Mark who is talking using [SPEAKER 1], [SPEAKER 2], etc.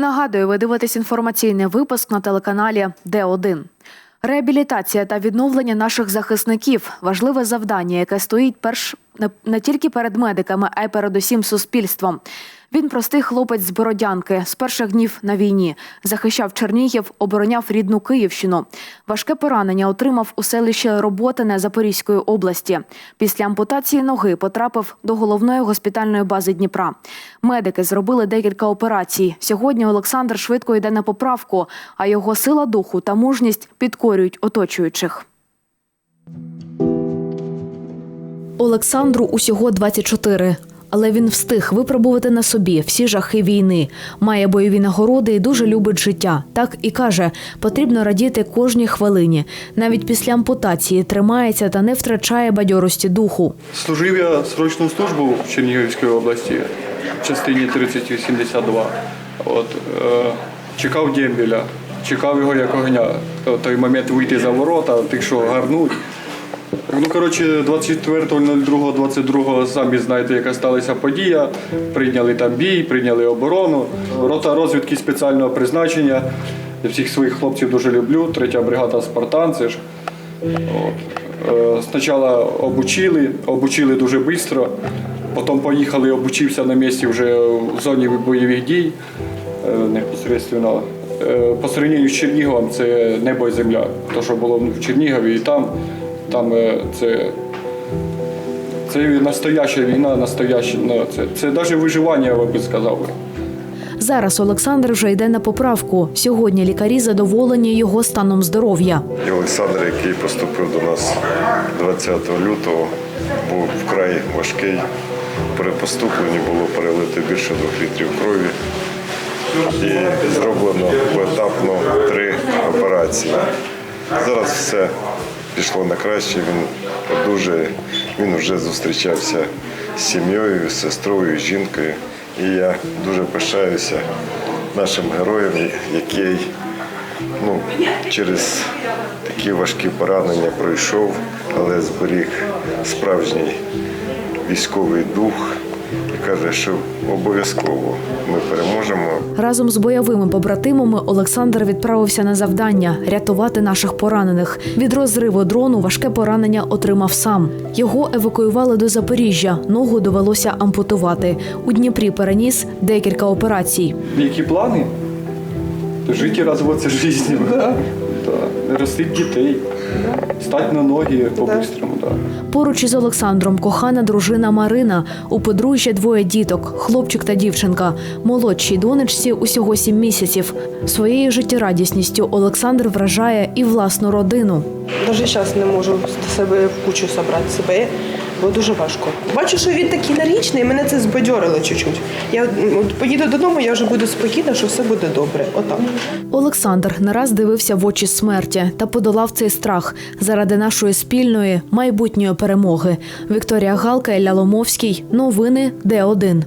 [SPEAKER 1] Нагадую, ви дивитесь інформаційний випуск на телеканалі Д1. Реабілітація та відновлення наших захисників важливе завдання, яке стоїть перш не, тільки перед медиками, а й передусім суспільством. Він простий хлопець з Бородянки з перших днів на війні, захищав Чернігів, обороняв рідну Київщину. Важке поранення отримав у селищі Роботине Запорізької області. Після ампутації ноги потрапив до головної госпітальної бази Дніпра. Медики зробили декілька операцій. Сьогодні Олександр швидко йде на поправку, а його сила духу та мужність підкорюють оточуючих. Олександру усього 24. Але він встиг випробувати на собі всі жахи війни, має бойові нагороди і дуже любить життя. Так і каже, потрібно радіти кожній хвилині. Навіть після ампутації тримається та не втрачає бадьорості духу.
[SPEAKER 2] Служив я срочну службу в Чернігівській області в частині 3082. От, е, чекав дембіля, чекав його як огня. Той момент вийти за ворота, тих, що гарнуть. Ну, коротше, 24.02.22 самі знаєте, яка сталася подія. Прийняли там бій, прийняли оборону. Рота розвідки спеціального призначення. Я всіх своїх хлопців дуже люблю. Третя бригада Спартан. Ж От. Е, Спочатку обучили, обучили дуже швидко, потім поїхали, обучився на місці вже в зоні бойових дій е, непосередньо. Е, По сравненню з Черніговом це небо і земля. Те, що було в Чернігові і там, там е, це, це настояща війна, настояща, ну, це, це навіть виживання, я би сказав.
[SPEAKER 1] Зараз Олександр вже йде на поправку. Сьогодні лікарі задоволені його станом здоров'я.
[SPEAKER 3] І Олександр, який поступив до нас 20 лютого, був вкрай важкий. При поступленні було перелито більше двох літрів крові. І зроблено поетапно три операції. Зараз все пішло на краще. Він одужає. Він вже зустрічався з сім'єю, з сестрою, з жінкою. І я дуже пишаюся нашим героєм, який ну, через такі важкі поранення пройшов, але зберіг справжній військовий дух і каже, що обов'язково ми переможемо.
[SPEAKER 1] Разом з бойовими побратимами Олександр відправився на завдання рятувати наших поранених. Від розриву дрону важке поранення отримав сам. Його евакуювали до Запоріжжя. Ногу довелося ампутувати. У Дніпрі переніс декілька операцій.
[SPEAKER 2] Які плани? Жити і розводиться життя. Ростить дітей, стати на ноги по-бистрому. Да.
[SPEAKER 1] Поруч із Олександром кохана дружина Марина. У подружжя двоє діток, хлопчик та дівчинка. Молодшій донечці усього сім місяців. Своєю життєрадісністю Олександр вражає і власну родину.
[SPEAKER 4] Навіть зараз не можу з себе в кучу зібрати себе, бо дуже важко. Бачу, що він такий нарічний, і мене це збадьорило чуть-чуть. Я от поїду додому, я вже буду спокійна, що все буде добре. Отак.
[SPEAKER 1] Олександр не раз дивився в очі смерті та подолав цей страх заради нашої спільної майбутньої перемоги. Вікторія Галка, Ілля Ломовський. Новини Д1.